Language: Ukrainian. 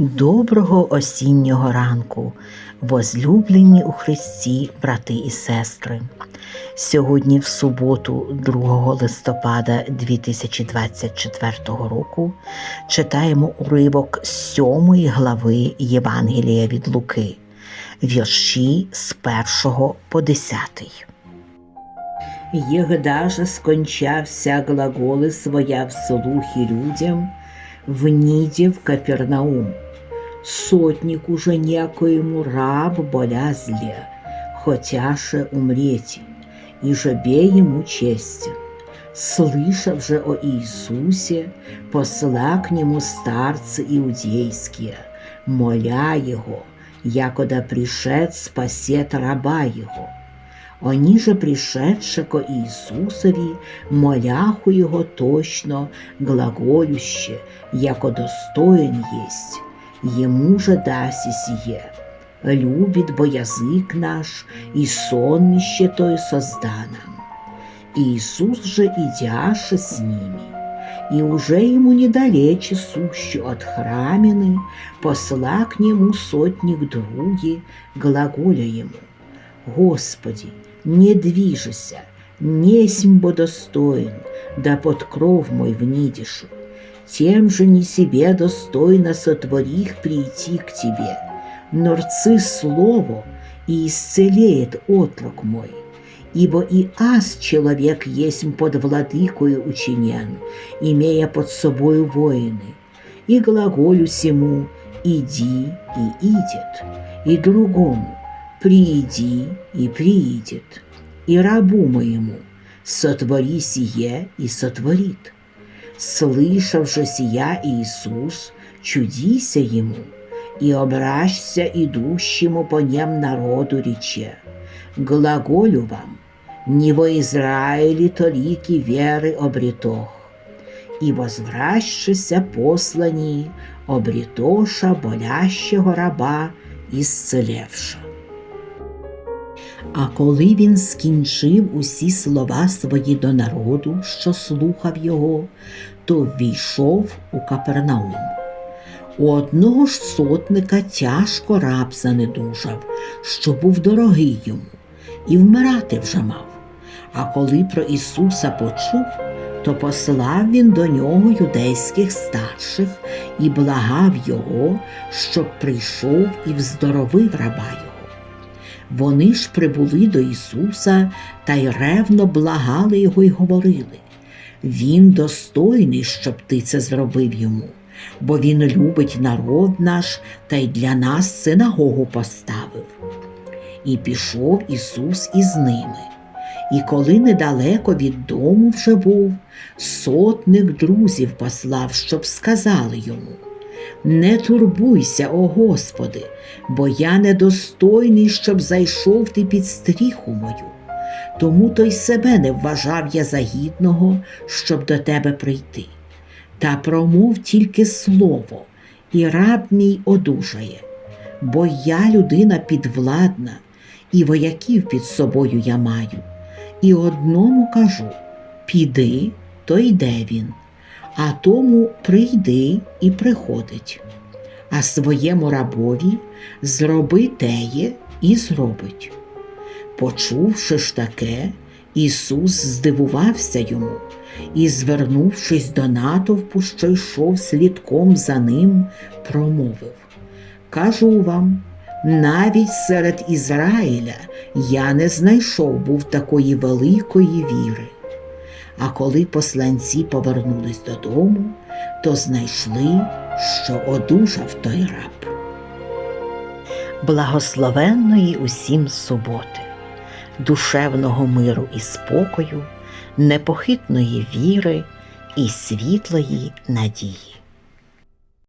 Доброго осіннього ранку, возлюблені у Христі, брати і сестри. Сьогодні, в суботу, 2 листопада 2024 року, читаємо уривок з 7 глави Євангелія від Луки, вірші з 1 по 10. Єгда же скончався глаголи своя в слухі людям, в ніді в Капернаум. Сотник уже некоему раб боля зле, хотяше умреть, и жебе ему честен. Слышав же о Иисусе, посла к нему старцы иудейские, моля его, якода пришед спасет раба его. Они же пришедши ко Иисусові, моляху його точно, глаголюще, яко достоин есть, ему же даси сие. Любит бо язык наш, и сонмище то и созданам. Иисус же идяше с ними, и уже ему недалече сущу от храмины, посла к нему сотник други, глаголя ему. Господи, не движися, несмь бо достоин, да под кров мой внидишу. Тем же не себе достойно сотворих прийти к тебе, но рцы слово, и исцелеет отрок мой. Ибо и аз человек есть под владыкою учинен, имея под собою воины, и глаголю сему «иди» и «идет», и другому «прииди» и «приидет», и рабу моему «сотвори сие» и «сотворит». Слышав же сия Иисус, чудися ему, и обращся идущему по нем народу рече, глаголю вам, не во Израиле толики веры обретох, и возвращися послані обретоша болящого раба ісцелевша. А коли він скінчив усі слова свої до народу, що слухав його, то ввійшов у Капернаум. У одного ж сотника тяжко раб занедужав, що був дорогий йому, і вмирати вже мав. А коли про Ісуса почув, то послав він до нього юдейських старших і благав його, щоб прийшов і вздоровив раба. Вони ж прибули до Ісуса та й ревно благали його й говорили. Він достойний, щоб ти це зробив йому, бо він любить народ наш та й для нас синагогу поставив. І пішов Ісус із ними. І коли недалеко від дому вже був, сотник друзів послав, щоб сказали йому. Не турбуйся, о Господи, бо я недостойний, щоб зайшов ти під стріху мою. Тому то й себе не вважав я за гідного, щоб до тебе прийти. Та промов тільки слово, і раб мій одужає, бо я людина підвладна, і вояків під собою я маю. І одному кажу піди, то йде він а тому прийди і приходить. А своєму рабові зроби теє і зробить. Почувши ж таке, Ісус здивувався йому і, звернувшись до натовпу, що йшов слідком за ним, промовив Кажу вам, навіть серед Ізраїля я не знайшов був такої великої віри. А коли посланці повернулись додому, то знайшли, що одужав той раб. Благословенної усім суботи, душевного миру і спокою, непохитної віри і світлої надії.